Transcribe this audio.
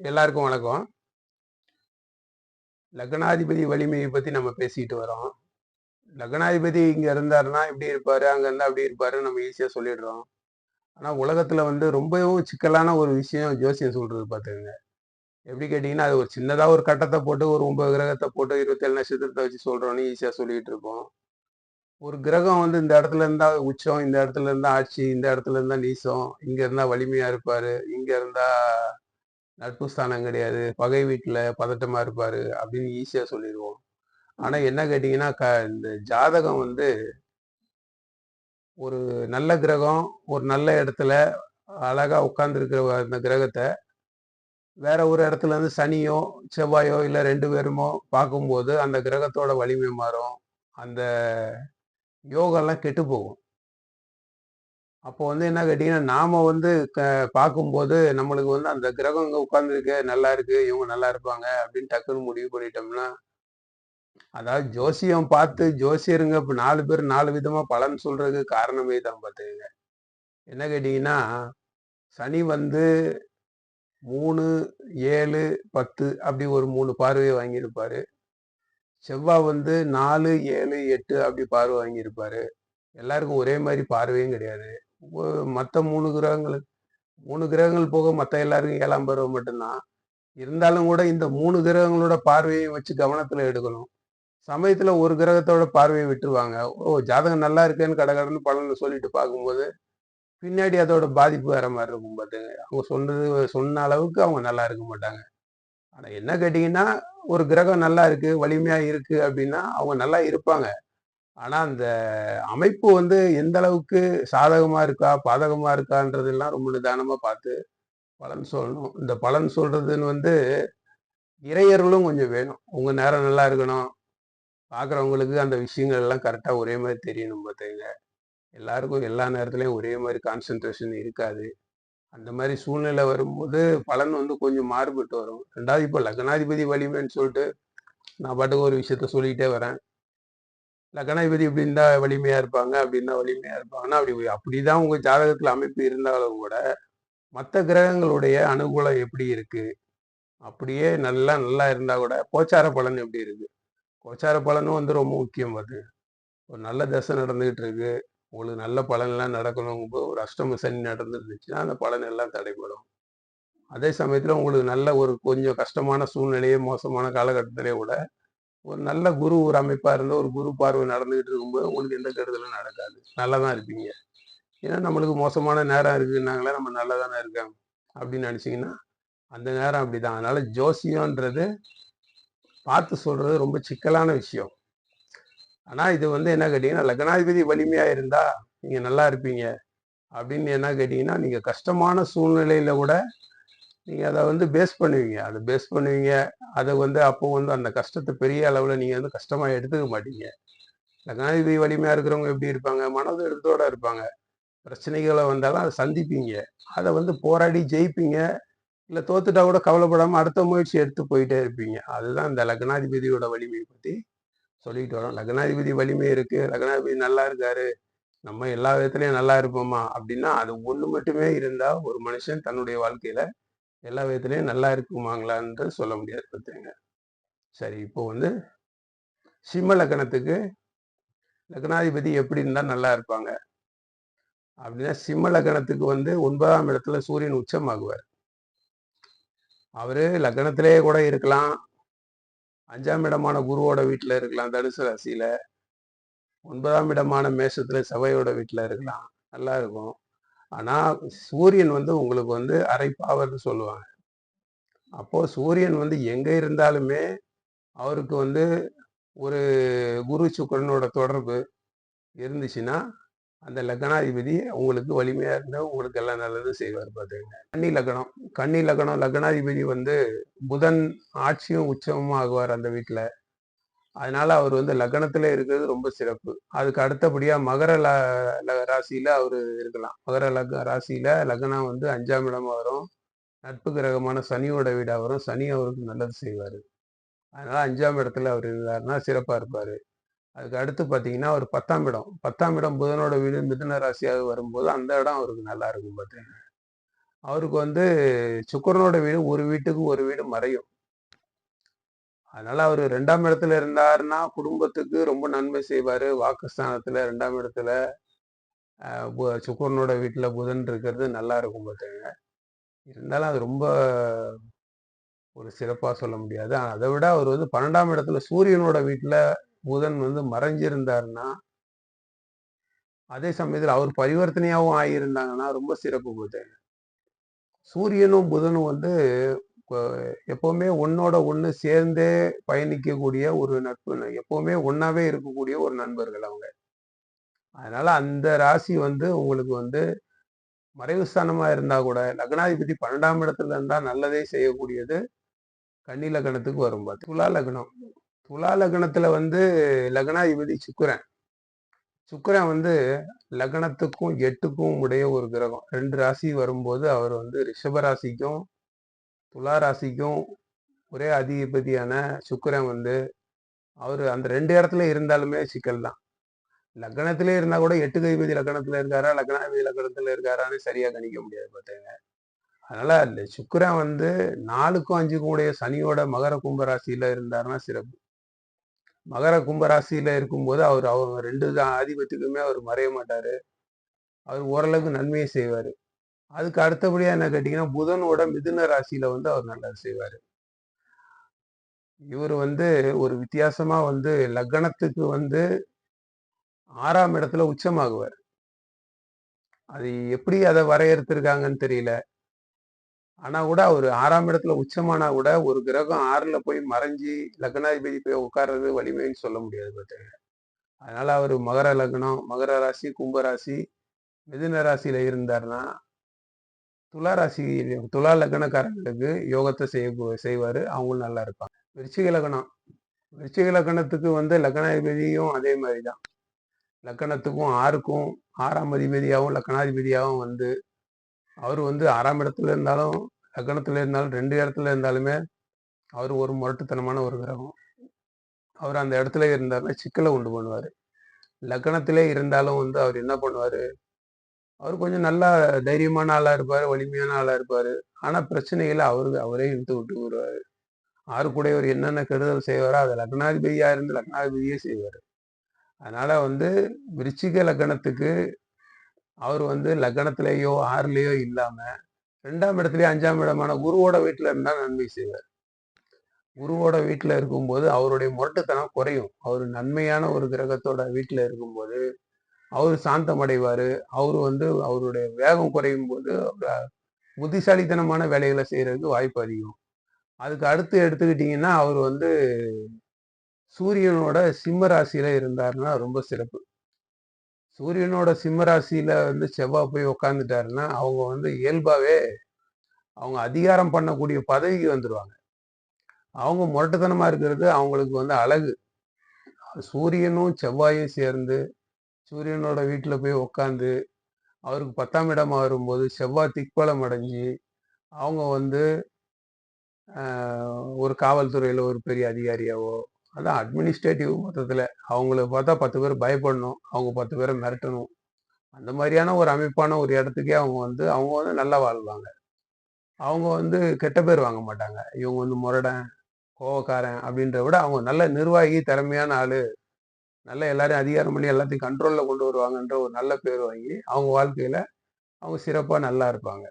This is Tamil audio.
எல்லாருக்கும் வணக்கம். லக்னாதிபதி வலிமையை பத்தி நம்ம பேசிட்டு வரோம். லக்னாதிபதி இங்க இருந்தாருன்னா இப்படி இருப்பாரு? அங்க இருந்தா அப்படி இருப்பாரு நம்ம ஈஸியா சொல்லிடுறோம். ஆனா உலகத்துல வந்து ரொம்பவும் சிக்கலான ஒரு விஷயம் ஜோசியம் சொல்றது பாத்துக்கங்க. எப்படி கேட்டீங்கன்னா அது ஒரு சின்னதா ஒரு கட்டத்தை போட்டு ஒரு ஒன்பது கிரகத்தை போட்டு இருபத்தேழு நட்சத்திரத்தை வச்சு சொல்றோம்னு ஈஸியா சொல்லிட்டு இருப்போம் ஒரு கிரகம் வந்து இந்த இடத்துல இருந்தா உச்சம் இந்த இடத்துல இருந்தா ஆட்சி இந்த இடத்துல இருந்தா நீசம் இங்க இருந்தா வலிமையா இருப்பாரு இங்க இருந்தா நட்பு ஸ்தானம் கிடையாது. பகை வீட்டுல பதட்டமா இருப்பாரு அப்படின்னு ஈஸியா சொல்லிடுவோம் ஆனா என்ன கேட்டீங்கன்னா க இந்த ஜாதகம் வந்து ஒரு நல்ல கிரகம் ஒரு நல்ல இடத்துல அழகா உட்கார்ந்துருக்கிற அந்த கிரகத்தை வேற ஒரு இடத்துல இருந்து சனியோ செவ்வாயோ இல்லை ரெண்டு பேருமோ பார்க்கும்போது அந்த கிரகத்தோட வலிமை மாறும். அந்த யோகெல்லாம் கெட்டு போகும். அப்போ வந்து என்ன கேட்டீங்கன்னா நாம வந்து க பார்க்கும்போது நம்மளுக்கு வந்து அந்த கிரகம் இங்க உட்கார்ந்துருக்கு நல்லா இருக்கு இவங்க நல்லா இருப்பாங்க அப்படின்னு டக்குன்னு முடிவு பண்ணிட்டோம்னா அதாவது ஜோசியம் பார்த்து ஜோசியருங்க இப்போ நாலு பேர் நாலு விதமா பலன் சொல்றதுக்கு காரணமே தான் பார்த்துக்கங்க என்ன கேட்டீங்கன்னா சனி வந்து மூணு ஏழு பத்து அப்படி ஒரு மூணு பார்வையை வாங்கியிருப்பாரு. செவ்வாய் வந்து நாலு ஏழு எட்டு அப்படி பார்வை வாங்கியிருப்பாரு. எல்லாருக்கும் ஒரே மாதிரி பார்வையும் கிடையாது. மற்ற மூணு கிரகங்களுக்கு மூணு கிரகங்கள் போக மற்ற எல்லாருக்கும் ஏழாம் பருவம் மட்டும்தான். இருந்தாலும் கூட இந்த மூணு கிரகங்களோட பார்வையும் வச்சு கவனத்தில் எடுக்கணும். சமயத்தில் ஒரு கிரகத்தோட பார்வையை விட்டுருவாங்க. ஓ ஜாதகம் நல்லா இருக்கேன்னு கடை கடன்னு பலன் சொல்லிட்டு பார்க்கும்போது பின்னாடி அதோட பாதிப்பு வேற மாதிரி இருக்கும் பார்த்துங்க அவங்க சொன்னது சொன்ன அளவுக்கு அவங்க நல்லா இருக்க மாட்டாங்க. ஆனால் என்ன கேட்டிங்கன்னா ஒரு கிரகம் நல்லா இருக்கு வலிமையாக இருக்கு அப்படின்னா அவங்க நல்லா இருப்பாங்க. ஆனால் அந்த அமைப்பு வந்து எந்த அளவுக்கு சாதகமாக இருக்கா பாதகமாக இருக்கான்றதெல்லாம் ரொம்ப நிதானமாக பார்த்து பலன் சொல்லணும். இந்த பலன் சொல்கிறதுன்னு வந்து இறையர்களும் கொஞ்சம் வேணும். உங்கள் நேரம் நல்லா இருக்கணும். பார்க்குறவங்களுக்கு அந்த விஷயங்கள் எல்லாம் கரெக்டாக ஒரே மாதிரி தெரியணும் பார்த்துங்க எல்லாருக்கும் எல்லா நேரத்துலையும் ஒரே மாதிரி கான்சென்ட்ரேஷன் இருக்காது. அந்த மாதிரி சூழ்நிலை வரும்போது பலன் வந்து கொஞ்சம் மாறுபட்டு வரும். ரெண்டாவது இப்போ லக்னாதிபதி வலிமைன்னு சொல்லிட்டு நான் பாட்டுக்கு ஒரு விஷயத்த சொல்லிக்கிட்டே வரேன். லக்னாதிபதி இப்படி இருந்தா வலிமையா இருப்பாங்க அப்படின்னா வலிமையா இருப்பாங்கன்னா அப்படி அப்படிதான் உங்க ஜாதகத்துல அமைப்பு இருந்தாலும் கூட மற்ற கிரகங்களுடைய அனுகூலம் எப்படி இருக்கு? அப்படியே நல்லா நல்லா இருந்தா கூட கோச்சார பலன் எப்படி இருக்கு? கோச்சார பலனும் வந்து ரொம்ப முக்கியம் அது ஒரு நல்ல தசை நடந்துகிட்டு இருக்கு. உங்களுக்கு நல்ல பலன்லாம் நடக்கணுங்கும்போது ஒரு அஷ்டம சனி நடந்துருந்துச்சுன்னா அந்த பலன் எல்லாம் தடைபடும். அதே சமயத்தில் உங்களுக்கு நல்ல ஒரு கொஞ்சம் கஷ்டமான சூழ்நிலையே மோசமான காலகட்டத்திலே கூட ஒரு நல்ல குரு ஒரு அமைப்பாக இருந்தால் ஒரு குரு பார்வை நடந்துகிட்டு இருக்கும்போது உங்களுக்கு எந்த கெடுதலும் நடக்காது. நல்லா தான் இருப்பீங்க. ஏன்னா நம்மளுக்கு மோசமான நேரம் இருக்குன்னாங்களே நம்ம நல்லா தானே இருக்கோம் அப்படின்னு நினச்சிங்கன்னா அந்த நேரம் அப்படிதான். அதனால ஜோசியம்ன்றது பார்த்து சொல்றது ரொம்ப சிக்கலான விஷயம். ஆனால் இது வந்து என்ன கேட்டிங்கன்னா லக்னாதிபதி வலிமையாக இருந்தால் நீங்கள் நல்லா இருப்பீங்க அப்படின்னு என்ன கேட்டிங்கன்னா நீங்கள் கஷ்டமான சூழ்நிலையில் கூட நீங்கள் அதை வந்து பேஸ் பண்ணுவீங்க. அதை பேஸ் பண்ணுவீங்க. அதை வந்து அப்போ வந்து அந்த கஷ்டத்தை பெரிய அளவில் நீங்கள் வந்து கஷ்டமாக எடுத்துக்க மாட்டீங்க. லக்னாதிபதி வலிமையாக இருக்கிறவங்க எப்படி இருப்பாங்க? மனது எடுத்தோட இருப்பாங்க. பிரச்சனைகளை வந்தாலும் அதை சந்திப்பீங்க. அதை வந்து போராடி ஜெயிப்பீங்க. இல்லை தோத்துட்டா கூட கவலைப்படாமல் அடுத்த முயற்சி எடுத்து போயிட்டே இருப்பீங்க. அதுதான் இந்த லக்னாதிபதியோட வலிமையை பற்றி சொல்லிக்கிட்டு வரோம். லக்னாதிபதி வலிமை இருக்குது லக்னாதிபதி நல்லா இருக்காரு. நம்ம எல்லா விதத்துலையும் நல்லா இருப்போமா? அப்படின்னா அது ஒன்று மட்டுமே இருந்தால் ஒரு மனுஷன் தன்னுடைய வாழ்க்கையில் எல்லா விதத்துலேயும் நல்லா இருக்குமாங்களான்றது சொல்ல முடியாது பார்த்துங்க சரி இப்போ வந்து சிம்ம லக்னத்துக்கு லக்னாதிபதி எப்படி இருந்தால் நல்லா இருப்பாங்க? அப்படின்னா சிம்ம லக்னத்துக்கு வந்து ஒன்பதாம் இடத்துல சூரியன் உச்சமாகுவார். அவர் லக்னத்திலேயே கூட இருக்கலாம். அஞ்சாம் இடமான குருவோட வீட்டில் இருக்கலாம் தனுசு ராசியில். ஒன்பதாம் இடமான மேஷத்தில் செவ்வாயோட வீட்டில் இருக்கலாம். நல்லா இருக்கும். ஆனா சூரியன் வந்து உங்களுக்கு வந்து அரைப்பாவர்னு சொல்லுவாங்க. அப்போ சூரியன் வந்து எங்க இருந்தாலுமே அவருக்கு வந்து ஒரு குரு சுக்கரனோட தொடர்பு இருந்துச்சுன்னா அந்த லக்னாதிபதி உங்களுக்கு வலிமையா இருந்தா உங்களுக்கு எல்லாம் நல்லதும் செய்வார் பார்த்துங்க கன்னி லக்னம் கன்னி லக்னம் லக்னாதிபதி வந்து புதன் ஆட்சியும் உச்சமும் ஆகுவார் அந்த வீட்டுல அதனால அவர் வந்து லக்னத்துல இருக்கிறது ரொம்ப சிறப்பு. அதுக்கு அடுத்தபடியா மகர ராசியில அவர் இருக்கலாம். மகர லக் ராசியில லக்னம் வந்து அஞ்சாம் இடம் வரும் நட்பு கிரகமான சனியோட வீடா வரும் சனி அவருக்கு நல்லது செய்வார். அதனால அஞ்சாம் இடத்துல அவர் இருந்தாருன்னா சிறப்பா இருப்பாரு. அதுக்கு அடுத்து பார்த்தீங்கன்னா ஒரு பத்தாம் இடம். பத்தாம் இடம் புதனோட வீடு மிதுன ராசியாக வரும்போது அந்த இடம் அவருக்கு நல்லா இருக்கும் பார்த்தீங்கன்னா அவருக்கு வந்து சுக்கரனோட வீடு ஒரு வீட்டுக்கு ஒரு வீடு மறையும். அதனால அவரு ரெண்டாம் இடத்துல இருந்தாருன்னா, குடும்பத்துக்கு ரொம்ப நன்மை செய்வாரு. வாக்குஸ்தானத்துல ரெண்டாம் இடத்துல சுக்கரனோட வீட்டில் புதன் இருக்கிறது நல்லா இருக்கும் பாத்துக்கங்க. இருந்தாலும் அது ரொம்ப ஒரு சிறப்பா சொல்ல முடியாது. அதை விட அவர் வந்து 12ஆம் இடத்துல சூரியனோட வீட்டில் புதன் வந்து மறைஞ்சிருந்தாருன்னா அதே சமயத்தில் அவர் பரிவர்த்தனையாகவும் ஆகியிருந்தாங்கன்னா, ரொம்ப சிறப்பு பாத்துக்கங்க. சூரியனும், புதனும் வந்து எப்போவுமே ஒன்னோட ஒன்று சேர்ந்தே பயணிக்கக்கூடிய ஒரு நட்பு. எப்போவுமே ஒன்றாவே இருக்கக்கூடிய ஒரு நண்பர்கள் அவங்க. அதனால அந்த ராசி வந்து உங்களுக்கு வந்து மறைவு ஸ்தானமாக இருந்தால் கூட, லக்னாதிபதி 12ஆம் இடத்துல இருந்தால் நல்லதே செய்யக்கூடியது கன்னி லக்னத்துக்கு வரும் பார்த்து துலா லக்னம். துலா லக்னத்தில் வந்து லக்னாதிபதி சுக்கிரன். சுக்கரன் வந்து லக்னத்துக்கும், எட்டுக்கும் உடைய ஒரு கிரகம். ரெண்டு ராசி வரும்போது அவர் வந்து ரிஷப ராசிக்கும், துலா ராசிக்கும் ஒரே அதிபதியான சுக்கரன் வந்து அவர் அந்த ரெண்டு இடத்துல இருந்தாலுமே சிக்கல் தான். லக்னத்திலே இருந்தால் கூட எட்டு கைபதி லக்கணத்தில் இருக்காரா, லக்னாதிபதி லக்னத்துல இருக்காரான்னு சரியாக கணிக்க முடியாது பார்த்தீங்க அதனால் அந்த சுக்கரன் வந்து 4க்கும் 5க்கும் உடைய சனியோட மகர, கும்ப ராசியில் இருந்தாருன்னா சிறப்பு. மகர, கும்ப ராசியில் இருக்கும்போது அவர் அவங்க ரெண்டு தான் ஆதிபத்துக்குமே அவர் மறைய மாட்டார் அவர் ஓரளவுக்கு நன்மையை செய்வார் அதுக்கு அடுத்தபடியா என்ன கேட்டீங்கன்னா, புதனோட மிதுன ராசியில வந்து அவர் நல்லது செய்வாரு. இவரு வந்து ஒரு வித்தியாசமா வந்து லக்னத்துக்கு வந்து ஆறாம் இடத்துல உச்சமாகுவார் அது எப்படி அதை வரையறுத்திருக்காங்கன்னு தெரியல. ஆனா கூட அவர் ஆறாம் இடத்துல உச்சமானா கூட ஒரு கிரகம் ஆறில் போய் மறைஞ்சி லக்னாதிபதி போய் உட்கார்றது வலிமைன்னு சொல்ல முடியாது பார்த்தீங்க அதனால அவர் மகர லக்னம், மகர ராசி, கும்ப ராசி, மிதுன ராசியில இருந்தாருன்னா, துலா ராசி துலா லக்னக்காரங்களுக்கு யோகத்தை செய்ய செய்வார் அவங்களும் நல்லா இருப்பாங்க. விருச்சிக லக்னம். விருச்சிக லக்னத்துக்கு வந்து லக்னாதிபதியும் அதே மாதிரி தான். லக்னத்துக்கும் 6க்கும் 6ஆம் அதிபதியாவும், லக்னாதிபதியாவும் வந்து அவர் வந்து ஆறாம் இடத்துல இருந்தாலும், லக்கணத்தில் இருந்தாலும் ரெண்டு இடத்துல இருந்தாலுமே, அவர் ஒரு முரட்டுத்தனமான ஒரு கிரகம். அவர் அந்த இடத்துல இருந்தாலுமே சிக்கலை உண்டு பண்ணுவார் லக்னத்திலே இருந்தாலும் வந்து அவர் என்ன பண்ணுவார் அவர் கொஞ்சம் நல்லா தைரியமான ஆளாக இருப்பார் வலிமையான ஆளாக இருப்பார் ஆனால் பிரச்சனைகளை அவரு அவரே இழுத்து விட்டு வருவார் 6 கூடையவர் என்னென்ன கெடுதல் செய்வாரோ, அதை லக்னாதிபதியாக இருந்து லக்னாதிபதியே செய்வார் அதனால் வந்து விருச்சிக லக்னத்துக்கு அவர் வந்து லக்னத்திலேயோ, ஆறுலேயோ இல்லாமல் ரெண்டாம் இடத்துலேயே அஞ்சாம் இடமான குருவோட வீட்டில் இருந்தால் நன்மை செய்வார். குருவோட வீட்டில் இருக்கும்போது அவருடைய முரட்டுத்தனம் குறையும். அவர் நன்மையான ஒரு கிரகத்தோட வீட்டில் இருக்கும்போது, அவர் சாந்தம் அடைவாரு. அவர் வந்து அவருடைய வேகம் குறையும் போது புத்திசாலித்தனமான வேலைகளை செய்கிறதுக்கு வாய்ப்பு அதிகம். அதுக்கு அடுத்து எடுத்துக்கிட்டீங்கன்னா, அவர் வந்து சூரியனோட சிம்ம ராசியில இருந்தாருன்னா ரொம்ப சிறப்பு. சூரியனோட சிம்ம ராசியில வந்து செவ்வாய் போய் உக்காந்துட்டாருன்னா அவங்க வந்து இயல்பாவே அவங்க அதிகாரம் பண்ணக்கூடிய பதவிக்கு வந்துடுவாங்க அவங்க முரட்டுத்தனமா இருக்கிறது அவங்களுக்கு வந்து அழகு. சூரியனும், செவ்வாயும் சேர்ந்து சூரியனோட வீட்டில் போய் உக்காந்து அவருக்கு 10ஆம் இடமா வரும்போது செவ்வாய் திக்பலம் அடைஞ்சு, அவங்க வந்து ஒரு காவல்துறையில் ஒரு பெரிய அதிகாரியாவோ, அதான் அட்மினிஸ்ட்ரேட்டிவ் மொத்தத்தில் அவங்கள பார்த்தா 10 பேர் பயப்படணும். அவங்க பத்து பேரை மிரட்டணும். அந்த மாதிரியான ஒரு அமைப்பான ஒரு இடத்துக்கே அவங்க வந்து அவங்க வந்து நல்லா வாழ்வாங்க. அவங்க வந்து கெட்ட பேர் வாங்க மாட்டாங்க. இவங்க வந்து முரடன், கோவக்காரன் அப்படின்றத விட அவங்க நல்ல நிர்வாகி, திறமையான ஆள் நல்லா எல்லாரையும் அதிகாரம் பண்ணி எல்லாத்தையும் கண்ட்ரோலில் கொண்டு வருவாங்கன்ற ஒரு நல்ல பேர் வாங்கி, அவங்க வாழ்க்கையில் அவங்க சிறப்பாக நல்லா இருப்பாங்க.